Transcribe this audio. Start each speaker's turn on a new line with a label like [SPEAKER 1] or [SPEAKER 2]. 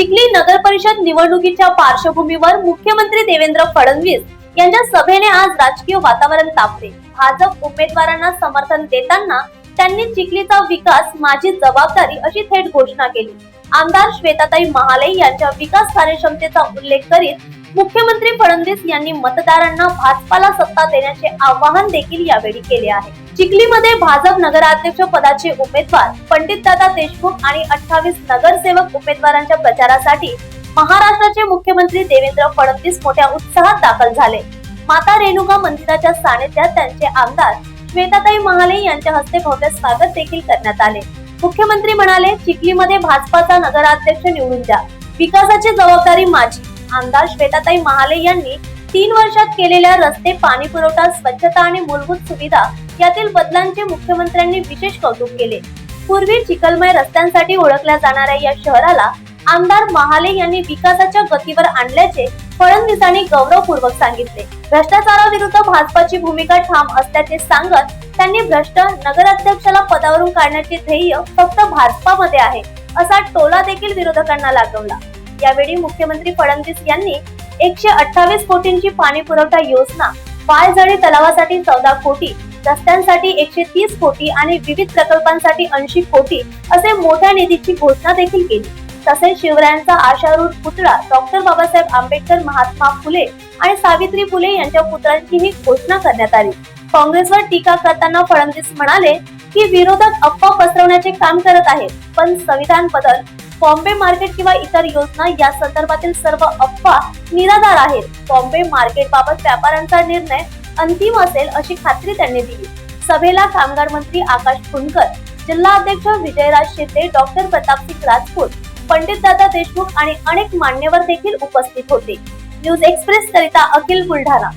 [SPEAKER 1] चिखली नगर परिषद निवडणुकीच्या पार्श्वभूमीवर मुख्यमंत्री देवेंद्र फडणवीस यांच्या सभेने आज राजकीय वातावरण तापले. भाजप उमेदवारांना समर्थन देताना त्यांनी चिखलीचा विकास माझी जबाबदारी अशी थेट घोषणा केली. आमदार श्वेताताई महाले यांच्या विकास कार्यक्षमतेचा उल्लेख करीत मुख्यमंत्री फडणवीस यांनी मतदारांना भाजपाला सत्ता देण्याचे आवाहन देखील यावेळी केले आहे. चिखलीमध्ये भाजप नगराध्यक्ष पदाचे उमेदवार पंडित दादा देशमुख आणि अठ्ठावीस नगरसेवक उमेदवारांच्या प्रचारासाठी महाराष्ट्राचे मुख्यमंत्री देवेंद्र फडणवीस मोठ्या उत्साहात दाखल झाले. माता रेणुका मंदिराच्या सानिध्यात त्यांचे आमदार श्वेताताई महाले यांच्या हस्ते भव्य स्वागत देखील करण्यात आले. मुख्यमंत्री म्हणाले चिखलीमध्ये भाजपाचा नगराध्यक्ष निवडून द्या. विकासाची जबाबदारी माझी. आमदार श्वेताताई महाले यांनी तीन वर्षात केलेल्या रस्ते पाणी पुरवठा स्वच्छता आणि मूलभूत सुविधा यातील बदलांचे मुख्यमंत्र्यांनी विशेष कौतुक केले. पूर्वी चिखलमय रस्त्यांसाठी ओळखल्या जाणाऱ्या या शहराला आमदार महाले यांनी विकासाच्या गतीवर आणल्याचे फडणवीसांनी गौरवपूर्वक सांगितले. भ्रष्टाचाराविरुद्ध भाजपाची भूमिका ठाम असल्याचे सांगत त्यांनी भ्रष्ट नगराध्यक्षाला पदावरून काढण्याचे ध्येय फक्त भाजपामध्ये आहे असा टोला देखील विरोधकांना लागवला यावेळी मुख्यमंत्री फडणवीस यांनी एकशे अठ्ठावीस कोटींची पाणी पुरवठा योजना पायझडी तलावासाठी चौदा कोटी रस्त्यांसाठी एकशे तीस कोटी आणि विविध प्रकल्पांसाठी ऐंशी कोटी असे मोठ्या निधीची घोषणा देखील केली. तसेच शिवरायांचा आशारूढ पुतळा डॉक्टर बाबासाहेब आंबेडकर महात्मा फुले आणि सावित्री फुले यांच्या पुतळ्यांचीही घोषणा करण्यात आली. काँग्रेसवर टीका करताना फडणवीस म्हणाले की विरोधक अफवा पसरवण्याचे काम करत आहेत पण संविधान बदल बॉम्बे मार्केट किंवा इतर योजना या संदर्भातील सर्व अफवा निराधार आहेत. बॉम्बे मार्केट बाबत व्यापाऱ्यांचा निर्णय अंतिम असेल अशी खात्री त्यांनी दिली. सभेला कामगार मंत्री आकाश फुंडकर जिल्हा अध्यक्ष विजयराज शिंदे डॉक्टर प्रतापसिंग राजपूत पंडित दादा देशमुख आणि अनेक मान्यवर देखील उपस्थित होते. न्यूज एक्सप्रेस करिता अखिल बुलढाणा.